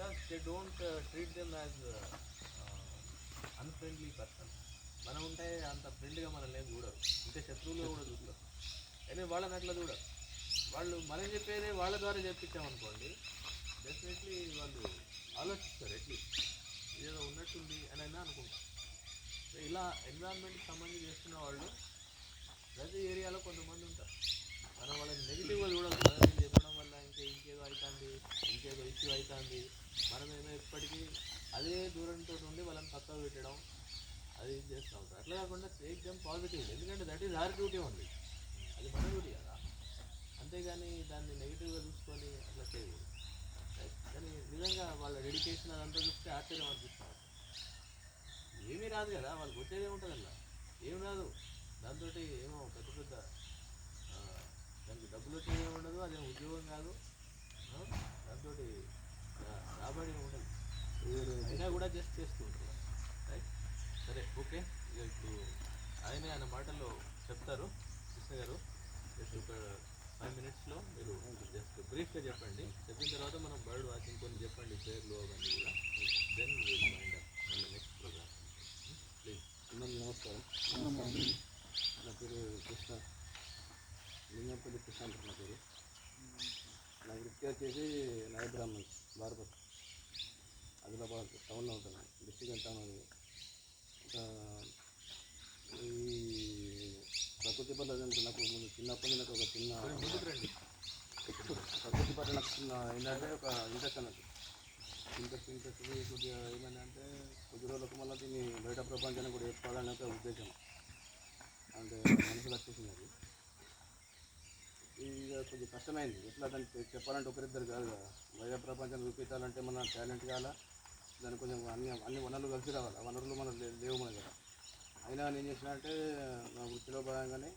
Because they don't treat them as unfriendly person మనం ఉంటే అంత ఫ్రెండ్గా మనల్ని ఏం చూడరు. ఇంకా శత్రువులు కూడా చూస్తారు. కానీ వాళ్ళని అట్లా చూడరు. వాళ్ళు మనం చెప్పేది వాళ్ళ ద్వారా చెప్పించామనుకోండి డెఫినెట్లీ వాళ్ళు ఆలోచిస్తారు అట్లీస్ట్ ఏదో ఉన్నట్టుంది అని అయినా అనుకుంటారు. సో ఇలా ఎన్విరాన్మెంట్కి సంబంధించి చేస్తున్న వాళ్ళు ప్రతి ఏరియాలో కొంతమంది ఉంటారు. మనం వాళ్ళని నెగిటివ్గా చూడదు మనం చెప్పడం వల్ల ఇంకా ఇంకేదో అవుతుంది ఇంకేదో ఇష్యూ అవుతుంది. మనమేమో ఎప్పటికీ అదే దూరంతో ఉండి వాళ్ళని పక్కకు పెట్టడం అది చేస్తూ ఉంటారు. అట్లా కాకుండా టేక్ దమ్ పాజిటివ్ ఎందుకంటే దట్ ఈస్ ఆర్ డ్యూటీ ఉంది అది మన డ్యూటీ కదా. అంతేగాని దాన్ని నెగిటివ్గా చూసుకొని అట్లా చేయకూడదు. కానీ నిజంగా వాళ్ళ డెడికేషన్ అదంతా చూస్తే ఆశ్చర్యం అనిపిస్తుంది. ఏమీ రాదు కదా వాళ్ళకి వచ్చేది ఉంటుంది అలా. ఏం రాదు. దాంతో ఏమో పెద్ద పెద్ద దానికి డబ్బులు వచ్చేది ఉండదు అదేం ఉద్యోగం కాదు. దాంతో రాబడి ఉండదు అయినా కూడా జస్ట్ చేస్తూ ఉంటారు రైట్ సరే ఓకే. ఇక ఇప్పుడు ఆయనే ఆయన మాటల్లో చెప్తారు. కృష్ణ గారు జస్ట్ ఒక ఫైవ్ మినిట్స్లో మీరు జస్ట్ బ్రీఫ్గా చెప్పండి. చెప్పిన తర్వాత మనం బర్డ్ వాచింగ్ కొన్ని చెప్పండి పేర్లు అవన్నీ కూడా. దెన్ విల్ మైండ్ అప్ మళ్ళీ నెక్స్ట్ ప్రోగ్రామ్ ప్లీజ్ అందరికీ నమస్కారం. నా పేరు కృష్ణ. లింగంపల్లి కృష్ణ నా పేరు. నా వృత్తి వచ్చేసి నాయ బ్రాహ్మణ్ బార్బర్ ఆదిలాబాద్ టౌన్లో ఉంటాను. డిస్టిక్ అంతా నాది ఇంకా ఈ ప్రకృతి పట్ల అంటే నాకు చిన్నప్పటి నుంచి నాకు ఒక చిన్న ప్రకృతి పట్ల నాకు చిన్న ఏంటంటే ఒక ఇంట్రెస్ట్ అన్నట్టు. ఇంట్రెస్ట్ ఇంట్రెస్ట్ కొద్దిగా ఏమైందంటే కొద్ది రోజులకు మళ్ళీ దీన్ని బయట ప్రపంచాన్ని కూడా చెప్పాలనే ఒక ఉద్దేశం. అంటే మనసులో వచ్చేసింది అది. ఇక కొద్దిగా కష్టమైంది. ఎట్లా దానికి చెప్పాలంటే ఒకరిద్దరు కాదు కదా. బయట ప్రపంచాన్ని చూపించాలంటే మన టాలెంట్ కావాలా? దానికి కొంచెం అన్ని అన్ని వనరులు కలిసి రావాలి. ఆ వనరులు మన లేవు మన దగ్గర. అయినా నేను చేసిన అంటే నా వృత్తిలో భాగంగానే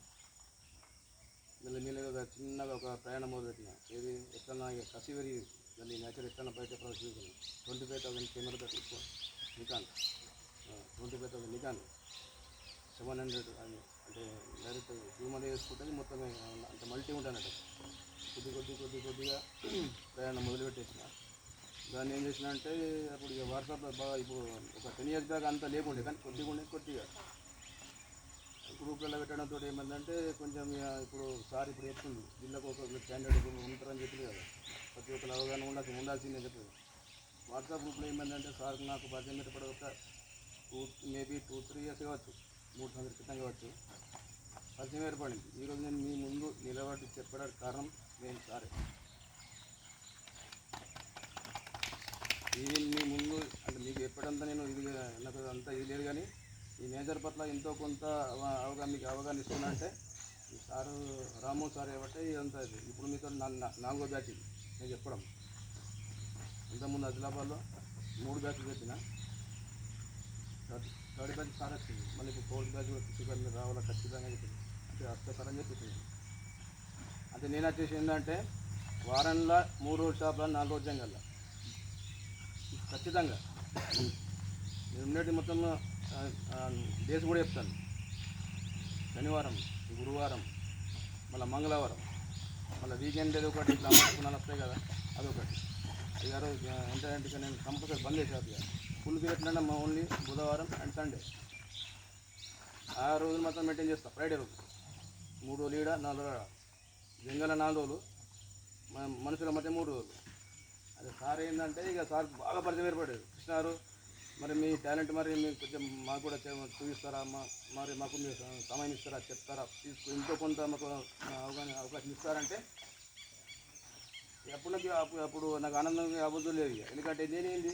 మెల్లమెల్లగా చిన్నగా ఒక ప్రయాణం మొదలుపెట్టిన. ఏది ఎట్లన్నా ఇక కసి పెరిగి దాన్ని నేచర్ ఎట్లన్నా బయట ప్రదర్శించాను ట్వంటీ ఫైవ్ థౌసండ్ కెమెరా తీసుకో. Nikon. Twenty five thousand Nikon. Seven hundred అని అంటే డైరెక్ట్ జూమ్ అనేది వేసుకుంటే మొత్తం అంటే మల్టీ ఉంటానట. కొద్ది కొద్ది కొద్ది కొద్దిగా ప్రయాణం మొదలుపెట్టేసిన. దాన్ని ఏం చేసిన అంటే అప్పుడు ఇక వాట్సాప్ బాగా ఇప్పుడు ఒక టెన్ ఇయర్స్ దాకా అంతా లేకుండే కానీ కొద్దిగా ఉండే కొద్దిగా. గ్రూప్లలో పెట్టడంతో ఏమైందంటే కొంచెం ఇక ఇప్పుడు సార్ ఇప్పుడు చెప్తుంది జిల్లాకు ఒక స్టాండర్డ్ ఉంటారని చెప్పింది కదా. ప్రతి ఒక్కరు అవగాహన ఉండాల్సి ఉండాల్సిందే చెప్పింది వాట్సాప్ గ్రూప్లో ఏమైందంటే సార్ నాకు పరిచయం పెట్టబడి ఒక two maybe two three years కావచ్చు మూడు సంవత్సరాల క్రితం కావచ్చు పరిచయం ఏర్పడింది. ఈరోజు నేను మీ ముందు నిలబడి చెప్పడానికి కారణం నేను సారే. ఇది మీ ముందు అంటే మీకు ఎప్పుడంతా నేను ఇది నాకు అంతా ఇది లేదు కానీ ఈ మేజర్ పట్ల ఎంతో కొంత అవగాహన మీకు అవగాహన ఇస్తున్నా అంటే ఈ సారు రాము సార్ కాబట్టి ఇదంతా ఇది. ఇప్పుడు మీతో నా- నాలుగో బ్యాచ్ ఇది నేను చెప్పడం. ఇంతకుముందు ఆదిలాబాద్లో మూడు బ్యాచ్లు చెప్పిన థర్డ్ థర్డ్ బ్యాచ్ సార్ వచ్చింది. మళ్ళీ ఇప్పుడు ఫోర్త్ బ్యాచ్ కూడా రావాలా ఖచ్చితంగా చెప్పింది అంటే వస్తారని చెప్పింది అంటే నేను వచ్చేసి ఏంటంటే వారంలో మూడు రోజు షాప్లో నాలుగు రోజు జంగల్లో ఖచ్చితంగా. నేను ఉండేటి మొత్తం డేస్ కూడా చెప్తాను. శనివారం గురువారం మళ్ళీ మంగళవారం మళ్ళీ వీకెండ్ ఏదో ఒకటి ఇట్లా అమ్ముకున్నాను వస్తాయి కదా అదొకటి. అయ్యారు అంటే అంటే నేను కంపల్సరీ బంద్ చేశాను ఫుల్ పీరియడ్ మా ఓన్లీ బుధవారం అండ్ సండే. ఆ రోజులు మాత్రం మెయింటైన్ చేస్తాను ఫ్రైడే రోజు. మూడు రోజులు ఈడ నాలుగు రోజులు జంగల నాలుగు రోజులు మనుషుల మధ్య మూడు రోజులు. సార్ ఏంటంటే ఇక సార్ బాగా పరిచయం ఏర్పడేది కృష్ణారు మరి మీ టాలెంట్ మరి మీరు కొంచెం మాకు కూడా చూపిస్తారా? మా మరి మాకు మీరు సమయం ఇస్తారా? చెప్తారా? తీసుకు ఇంకో కొంత మాకు అవగాహన అవకాశం ఇస్తారంటే అప్పుడు నాకు అప్పుడు నాకు ఆనందం అబద్ధం లేదు ఇక. ఎందుకంటే నేనేంది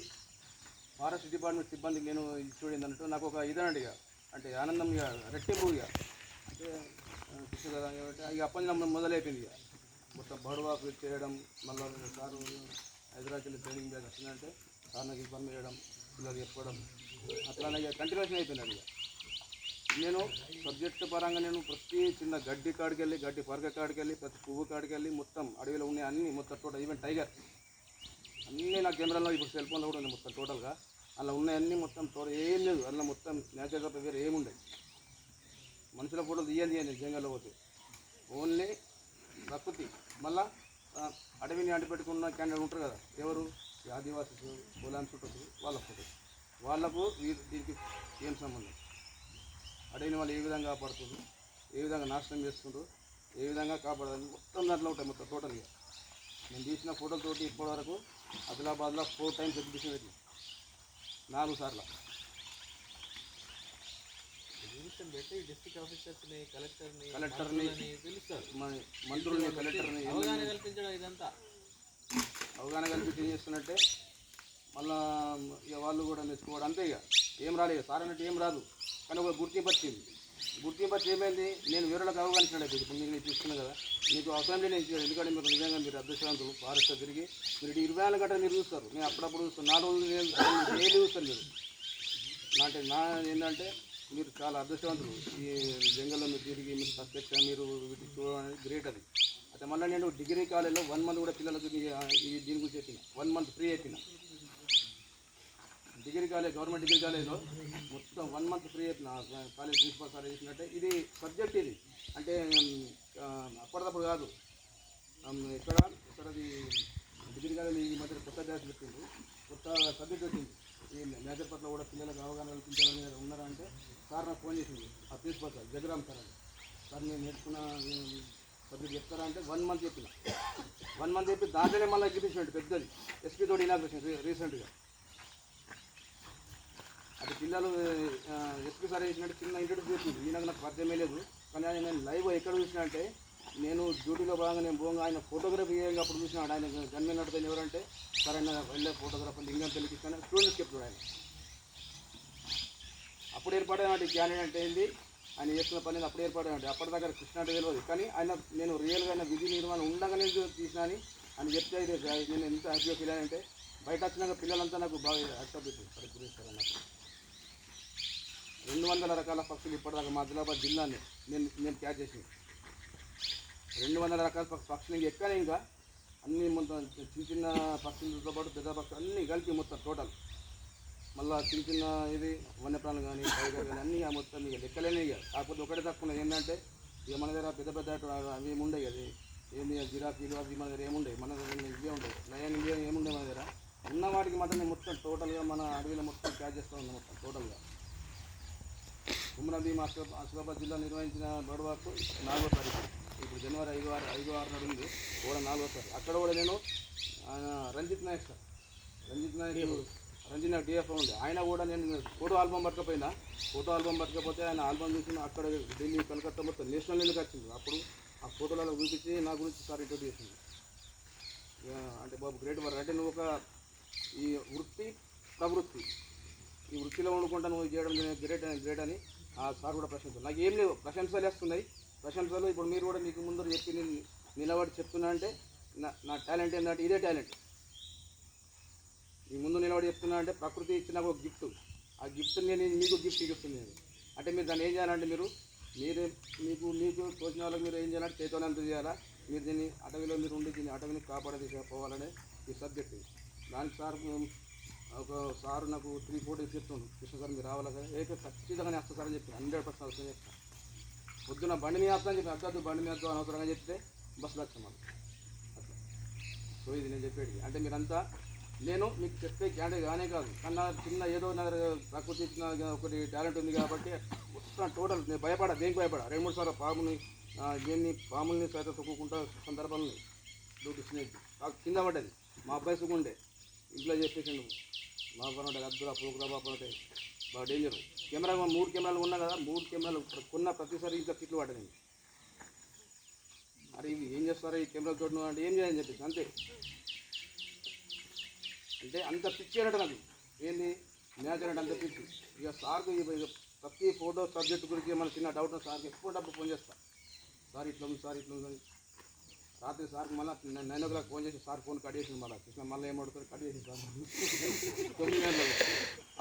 ఫారెస్ట్ డిపార్ట్మెంట్ సిబ్బందికి నేను ఇది చూడింది అన్నట్టు నాకు ఒక ఇదనండి ఇక. అంటే ఆనందం ఇక రెట్టింపు ఇక. అంటే కృష్ణ కదా కాబట్టి ఇక అప్పటి నుంచి మొదలైపోయింది ఇక. మొత్తం బర్డ్ చేయడం మళ్ళీ సారు హైదరాబాద్ వెళ్ళి ట్రైనింగ్ బ్యాగ్ వచ్చిందంటే సార్ నాకు ఇన్ఫార్మ్ చేయడం పిల్లలు చెప్పడం అట్లానే కంటిన్యూషన్ అయిపోయింది ఇక. నేను సబ్జెక్ట్ పరంగా నేను ప్రతి చిన్న గడ్డి కాడికి వెళ్ళి గడ్డి పరక కాడికి వెళ్ళి ప్రతి పువ్వు కాడికి వెళ్ళి మొత్తం అడవిలో ఉన్నాయి అన్ని మొత్తం టోటల్ ఈవెన్ టైగర్ అన్నీ నా కెమెరాలో ఇప్పుడు సెల్ ఫోన్లో కూడా ఉన్నాయి మొత్తం టోటల్గా అలా ఉన్నాయన్నీ మొత్తం టోటల్ ఏం లేదు. అందులో మొత్తం నేచర్ తప్ప వేరే ఏముండదు మనుషుల ఫోటోలు తీయాలి తీయాలి జంగల్లో పోతే. ఓన్లీ ప్రకృతి. మళ్ళీ అడవిని అడ్డుపెట్టుకున్న క్యాండిడేట్ ఉంటారు కదా ఎవరు? ఈ ఆదివాసీస్ కులాన్స్ ఉంటుంది వాళ్ళ ఫోటో వాళ్ళకు వీరు దీనికి ఏం సంబంధం? అడవిని వాళ్ళు ఏ విధంగా కాపాడుతుంది ఏ విధంగా నాశనం చేస్తుండ్రు ఏ విధంగా కాపాడాలి మొత్తం దాంట్లో ఉంటాయి మొత్తం టోటల్గా నేను తీసిన ఫోటోలతోటి ఇప్పటివరకు ఆదిలాబాద్లో ఫోర్ టైమ్స్ ఎగ్జిబిషన్ పెట్టిన. నాలుగు సార్లు. ఎగ్జిబిషన్ పెట్టి డిస్ట్రిక్ట్ ఆఫీసర్స్ని కలెక్టర్ని కలెక్టర్ని పిలుస్తారు. మంత్రుల్ని కలెక్టర్ని అవగాహన కల్పించడం ఇదంతా. అవగాహన కల్పించి ఏం చేస్తున్నట్టే మళ్ళా ఇక వాళ్ళు కూడా మెచ్చుకోవడం అంతే ఇక. ఏం రాలేదు సార్ అన్నట్టు ఏం రాదు. కానీ ఒక గుర్తింపు వచ్చింది గుర్తింపు వచ్చి ఏమైంది? నేను వేరేలకు అవగానించినట్టు ఇప్పుడు మీరు తీసుకున్నా కదా. మీకు అవసరం లేని ఇచ్చారు ఎందుకంటే మీరు నిజంగా మీరు అదృష్టవంతులు. ఫారెస్ట్ తిరిగి మీరు ఇటు ఇరవై నాలుగు గంటలు మీరు చూస్తారు. నేను అప్పుడప్పుడు చూస్తాను. నాలుగు రోజులు డైలీ చూస్తారు మీరు నా అంటే నా ఏంటంటే మీరు చాలా అదృష్టవంతులు. ఈ జంగల్లో తిరిగి మీరు ప్రత్యక్ష మీరు వీటికి చూడడం గ్రేట్ అది. అయితే మళ్ళీ నేను డిగ్రీ కాలేజ్లో వన్ మంత్ కూడా పిల్లలకు ఈ- ఈ దీని గురించి చెప్పిన. వన్ మంత్ ఫ్రీ చెప్పిన. డిగ్రీ కాలేజ్ గవర్నమెంట్ డిగ్రీ కాలేజ్లో మొత్తం వన్ మంత్ ఫ్రీ చెప్పిన. కాలేజ్ ప్రిన్సిపల్ సార్ చెప్పినట్టే ఇది సబ్జెక్ట్ ఇది. అంటే ఉమ్, అప్పటిదప్పుడు కాదు. ఇక్కడ ఇక్కడది డిగ్రీ కాలేజ్ ఈ మధ్య కొత్త బ్యాచ్ పెట్టింది కొత్త సబ్జెక్ట్ వచ్చింది. ఈ మేజర్ పట్ల కూడా పిల్లలకు అవగాహన కల్పించాలని ఉన్నారా అంటే సార్ నాకు ఫోన్ చేసింది. ఆ ప్రిన్సిపల్ సార్ జగరామ్ సార్ అని. సార్ నేను నేర్చుకున్న సబ్జెక్ట్ చెప్తారా అంటే వన్ మంత్ చెప్పిన. వన్ మంత్ చెప్పి దాంట్లోనే మళ్ళీ ఎగ్జిబిషన్ పెద్దది. ఎస్పీ తోటి ఇనాగ్రేషన్ రీసెంట్గా. అది పిల్లలు ఎస్పీ సార్ చేసినట్టు చిన్న ఇంట్రడ్యూస్ చేసింది ఈయనకు నాకు పరిచయమే లేదు. కానీ నేను లైవ్ ఎక్కడ చూసినా అంటే నేను డ్యూటీలో భాగంగా నేను పోగా ఆయన ఫోటోగ్రఫీ చేయంగా అప్పుడు చూసినాడు. ఆయన జన్మే నడుతుంది ఎవరంటే సరైన వెళ్ళే ఫోటోగ్రాఫర్ లింగం తెలిపిస్తాను స్టూడెంట్స్ చెప్తాడు ఆయన అప్పుడు ఏర్పడినటువంటి క్యాండిడేట్ అంటే ఏంది? ఆయన చేస్తున్న పని అప్పుడు ఏర్పడినట్టు అప్పటిదాకా కృష్ణ అంటే తెలియదు. కానీ ఆయన నేను రియల్గా ఆయన విధి నిర్మాణం ఉండగానే తీసినా అని ఆయన చెప్తే నేను ఎంత హ్యాపీగా ఫీల్ అంటే బయట వచ్చినాక పిల్లలంతా నాకు బాగా యాక్సెప్ట్ చేసింది గురించి రెండు వందల రకాల పక్షులు ఇప్పటిదాకా మా ఆదిలాబాద్ జిల్లాని నేను నేను క్యాచ్ చేసింది రెండు వందల రకాల పక్షులు ఇంకా ఎక్కడ ఇంకా. అన్ని మొత్తం చిన్న చిన్న పక్షులతో పాటు పెద్ద పక్షులు అన్నీ కలిపి మొత్తం టోటల్. మళ్ళీ చిన్న చిన్న ఇది వన్యప్రాణులు కానీ టైగర్ కానీ అన్నీ ఆ మొత్తం ఇక లెక్కలేనే ఇక. కాకపోతే ఒకటే తక్కువ ఏంటంటే ఇక మన దగ్గర పెద్ద పెద్ద అవి ఏమి ఉండవు అది. ఏంది జిరాఫీలు అవి మన దగ్గర ఏముండవు మన దగ్గర ఇవే ఉండవు లయన్ ఇవే ఏముండే మన దగ్గర? ఉన్న వాటికి మాత్రం మొత్తం టోటల్గా మన అడవిలో మొత్తం క్యాచ్ చేస్తూ ఉంది మొత్తం టోటల్గా కుమరం భీమ్ జిల్లా నిర్వహించిన బర్డ్ నాలుగో తారీఖు. ఇప్పుడు జనవరి ఐదు ఆరు ఐదు ఆరు నాడు ఉంది. కూడా నాలుగో తారీఖు అక్కడ కూడా నేను ఆయన Ranjith Nayak sir. Ranjith Nayak Ranjith Nayak D F ఉంది ఆయన కూడా నేను ఫోటో ఆల్బమ్ పట్టకపోయినా. ఫోటో ఆల్బమ్ పట్టకపోతే ఆయన ఆల్బమ్ చూసి అక్కడ ఢిల్లీ కలకత్తా మొత్తం నేషనల్ లెవెల్కి వచ్చింది? అప్పుడు ఆ ఫోటోలలో చూపించి నా గురించి సార్ ఇంటర్వ్యూ చేసింది అంటే బాబు గ్రేట్ వర్క్ అంటే నువ్వు ఒక ఈ వృత్తి ప్రవృత్తి. ఈ వృత్తిలో వండుకుంటా నువ్వు చేయడం గ్రేట్ అని గ్రేట్ అని ఆ సార్ కూడా ప్రశంసలు నాకు ఏం లేవు. ప్రశంసలు వేస్తున్నాయి. ప్రశంసలు ఇప్పుడు మీరు కూడా మీకు ముందు చెప్పి నేను నిలబడి చెప్తున్నా అంటే నా నా టాలెంట్ ఏంటంటే ఇదే టాలెంట్. మీ ముందు నిలబడి చెప్తున్నా అంటే ప్రకృతి ఇచ్చిన ఒక గిఫ్ట్ ఆ గిఫ్ట్ నేను మీకు గిఫ్ట్ ఇస్తుంది నేను అంటే మీరు దాన్ని ఏం చేయాలంటే మీరు మీరే మీకు మీకు తోచిన వాళ్ళకి మీరు ఏం చేయాలంటే చేతోనే అంత చేయాలా? మీరు దీన్ని అటవీలో మీరు ఉండి దీన్ని అటవీని కాపాడదీసుకోవాలనే ఈ సబ్జెక్ట్ దానికి సార్ ఒక సార్ నాకు త్రీ ఫోర్ డేస్ చెప్తుండు. కృష్ణ సార్ మీరు రావాలి కదా అయితే ఖచ్చితంగా వస్తా సార్ అని చెప్పి హండ్రెడ్ పర్సెంట్ వస్తాను చెప్తాను పొద్దున బండి మీద వస్తా అని చెప్పి అక్కద్దు బండి మీద అనవసరంగా చెప్తే బస్సులో వచ్చాం మనం అట్లా. సో ఇది నేను చెప్పేది. అంటే మీరంతా నేను మీకు చెప్పే క్యాండిడేట్ కానే కాదు. కన్నా చిన్న ఏదో నా ప్రకృతి ఇచ్చిన ఒకటి టాలెంట్ ఉంది కాబట్టి వస్తున్న టోటల్ నేను భయపడ దేనికి భయపడ? రెండు మూడు సార్లు పాముని దేన్ని దీన్ని పాముల్ని సైతం తొక్కుకుంటా సందర్భాలని ఉన్నాయి డ్యూటీ స్నేక్ నాకు కింద పడ్డది. మా అబ్బాయి సుకుండే ఇంట్లో చెప్పేసిండు మా అబ్బాయి అద్దు అద్దురా పోకురా బాబు ఉంటాయి బాగా డేంజర్ కెమెరా మూడు కెమెరాలు ఉన్నా కదా మూడు కెమెరాలు కొన్న ప్రతిసారి ఇంట్లో తిట్లు పడ్డది మరి ఇవి ఏం చేస్తారో ఈ కెమెరాలతో అంటే ఏం చేయాలని చెప్పేసి అంతే. అంటే అంత పిచ్చి అన్నట్టు నాకు. ఏంది? నేచర్ అంటే అంత పిచ్చి. ఇక సార్కు ప్రతి ఫోటో సబ్జెక్ట్ గురించి మన చిన్న డౌట్ సార్కి ఎక్కువ డబ్బు ఫోన్ చేస్తా. సార్ ఇట్లా ఉంది సార్ ఇట్లా ఉంది రాత్రి సార్కి మళ్ళీ నైన్ ఓ క్లాక్ ఫోన్ చేసి సార్ ఫోన్ కట్ చేసింది మళ్ళీ. కృష్ణ మళ్ళీ ఏం అడుగుతారు కట్ చేసింది సార్. తొమ్మిది గంటలకు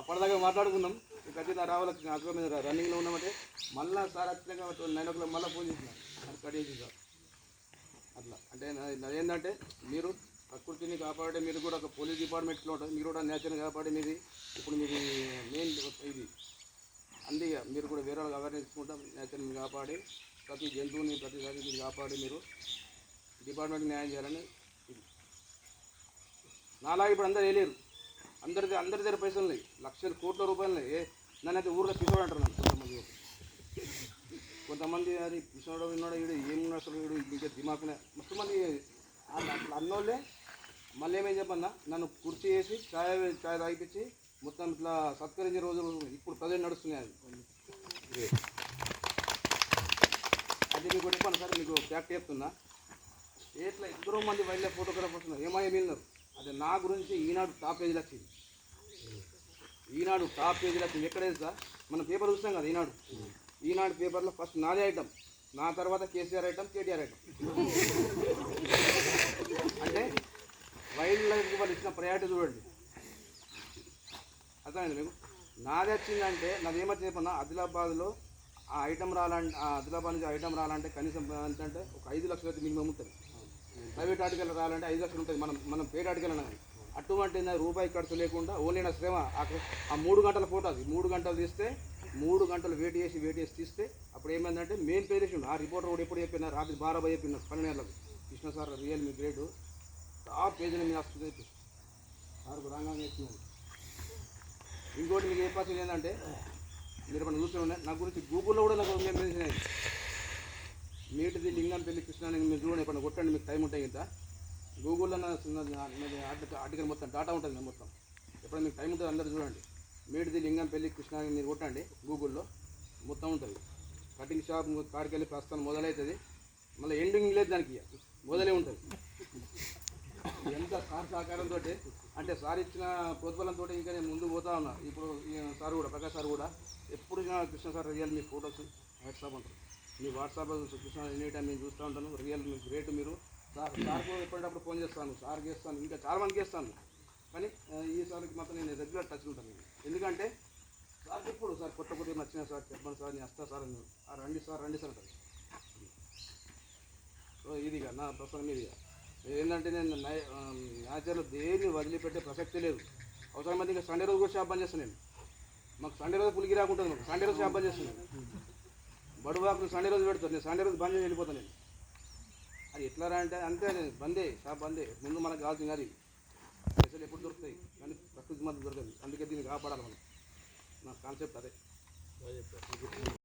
అప్పటిదాకా మాట్లాడుకున్నాం. ఖచ్చితంగా రావాలి? అక్కడ మీద రన్నింగ్లో ఉన్నామంటే మళ్ళీ సార్ వచ్చినాక నైన్ ఓ క్లాక్ మళ్ళీ ఫోన్ చేసిన. సార్ కట్ చేసింది సార్. అట్లా. అంటే ఏంటంటే మీరు ప్రకృతిని కాపాడే మీరు కూడా ఒక పోలీస్ డిపార్ట్మెంట్లో ఉంటుంది మీరు కూడా నేచర్ని కాపాడే మీది. ఇప్పుడు మీది మెయిన్ ఇది. అందుకే ఇక మీరు కూడా వేరే వాళ్ళకి అవేర్నెస్ ఇచ్చుకుంటాం నేచర్ని కాపాడి ప్రతి జంతువుని ప్రతి మీరు కాపాడి మీరు డిపార్ట్మెంట్కి న్యాయం చేయాలని నాలాగా ఇప్పుడు అందరు వేయలేరు. అందరి అందరి దగ్గర పైసలు ఉన్నాయి. లక్షల కోట్ల రూపాయలు ఉన్నాయి. ఏ నన్నైతే ఊర్లో పిసోడు అంటారు నన్ను కొంతమంది కొంతమంది అది పిసోడు విన్నాడు వీడు ఏమున్నాడు అసలు వీడు? ఇంకా దిమాకునే మస్తు మంది అట్లా అన్నోళ్ళే. మళ్ళీ ఏమేం చెప్పన్నా? నన్ను కుర్చీ వేసి ఛాయ్ ఛాయ్ తాగిపించి మొత్తం ఇట్లా సత్కరించే రోజులు ఇప్పుడు ప్రజెంట్ నడుస్తున్నాయి అది. అది మీకు చెప్పాను సార్? మీకు ఫ్యాక్ట్ చెప్తున్నా. ఎట్లా ఎందరో మంది వైల్డ్ లైఫ్ ఫోటోగ్రాఫర్స్ ఉన్నారు ఏమయ్య విన్నారు అది నా గురించి ఈనాడు టాప్ పేజీలో వచ్చింది. ఈనాడు టాప్ పేజీలో వచ్చింది. ఎక్కడైతే సార్ మన పేపర్ చూస్తాం కదా ఈనాడు. ఈనాడు పేపర్లో ఫస్ట్ నాదే ఐటమ్ నా తర్వాత కేసీఆర్ ఐటమ్ కేటీఆర్ ఐటమ్ అంటే వైల్డ్ లైఫ్కి వాళ్ళు ఇచ్చిన ప్రయారిటీ చూడండి. అర్థమైంది మీకు? నాది వచ్చిందంటే నాదేమో చెప్పన్నా ఆదిలాబాద్లో ఆ ఐటమ్ రాలంటే ఆ ఆదిలాబాద్ నుంచి ఐటమ్ రాలంటే కనీసం ఎంత అంటే ఒక ఐదు లక్షలు అయితే మినిమం ఉంటుంది. ప్రైవేట్ ఆర్టికల్ రావాలంటే ఐదు లక్షలు ఉంటుంది. మనం మనం పేడ్ ఆర్టికల్ కానీ. అటువంటి రూపాయి ఖర్చు లేకుండా ఓన్లీ నా శ్రమ ఆ- మూడు గంటల ఫోటో అది మూడు గంటలు తీస్తే మూడు గంటలు వెయిట్ చేసి వెయిట్ చేసి తీస్తే అప్పుడు ఏమైందంటే మెయిన్ పేజ్ ఆ రిపోర్టర్ కూడా ఎప్పుడు చెప్పినారు రాత్రి బారాబాయ్ చెప్పినారు పన్నెండు కృష్ణ సార్ రియల్ మీ గ్రేట్ టాప్ పేజీని మీద వస్తుంది సార్ రాగానే చెప్తున్నాను ఇంకోటి మీకు ఏ పాస్ ఏంటంటే మీరు మనం చూస్తూనే నా గురించి గూగుల్లో కూడా నాకు మేము మెన్షన్ అయింది నీటిది లింగం పెళ్ళి మీరు చూడండి ఇప్పుడు కొట్టండి మీకు టైం ఉంటాయి ఇంత గూగుల్లో ఆర్టికల్ మొత్తం డాటా ఉంటుంది మేము మొత్తం. ఎప్పుడు మీకు టైం ఉంటుంది అందరూ చూడండి. మీటిది లింగం పెళ్ళి కృష్ణ మీరు కొట్టండి గూగుల్లో మొత్తం ఉంటుంది. కటింగ్ షాప్ కాడికి వెళ్ళి ప్రస్తుతం మొదలవుతుంది మళ్ళీ ఎండింగ్ లేదు దానికి మొదలే ఉంటుంది. ఎంత సార్ సహకారంతో అంటే సార్ ఇచ్చిన ప్రోత్బలంతో ఇంకా నేను ముందు పోతా ఉన్నా. ఇప్పుడు సార్ కూడా ప్రకాష్ సార్ కూడా ఎప్పుడు కృష్ణ సార్ రియల్ మీ ఫొటోస్ వాట్సాప్ అంటారు. మీ వాట్సాప్ చూస్తాను ఎనీ టైం నేను చూస్తూ ఉంటాను. రియల్ మీ గ్రేట్ మీరు. సార్ సార్ కూడా ఎప్పటికప్పుడు ఫోన్ చేస్తాను. సార్ చేస్తాను. ఇంకా చాలా మందికి చేస్తాను. కానీ ఈసారికి ఈ సార్కి మాత్రం నేను రెగ్యులర్ టచ్ ఉంటాను. ఎందుకంటే సార్ ఎప్పుడు సార్ కొత్త కొత్త నచ్చిన సార్ చెప్పండి సార్ నేను వస్తా సార్ అని. రండి సార్ రండి సార్ అంటారు. సో ఇదిగా నా ప్రసంగం ఇదిగా ఏంటంటే నేను న్యాచురల్ దేన్ని వదిలిపెట్టే ప్రసక్తి లేదు. అవసరమైతే ఇంకా సండే రోజు కూడా షాప్ బంద్ చేస్తాను నేను. మాకు సండే రోజు పులికి రాకుంటుంది మాకు. సండే రోజు షాప్ బంద్ చేస్తున్నాను బడువాకు సండే రోజు పెడతాను నేను సండే రోజు బంద్ చేసి వెళ్ళిపోతాను నేను. అది ఎట్లా రా అంటే అంతే నేను బందే షాప్ బందే. ముందు మనకు కావాల్సింది అది. పైసలు ఎప్పుడు దొరుకుతాయి? కానీ ప్రకృతి మధ్య దొరకదు. అందుకే దీన్ని కాపాడాలి మనం. నా కాన్సెప్ట్ అదే.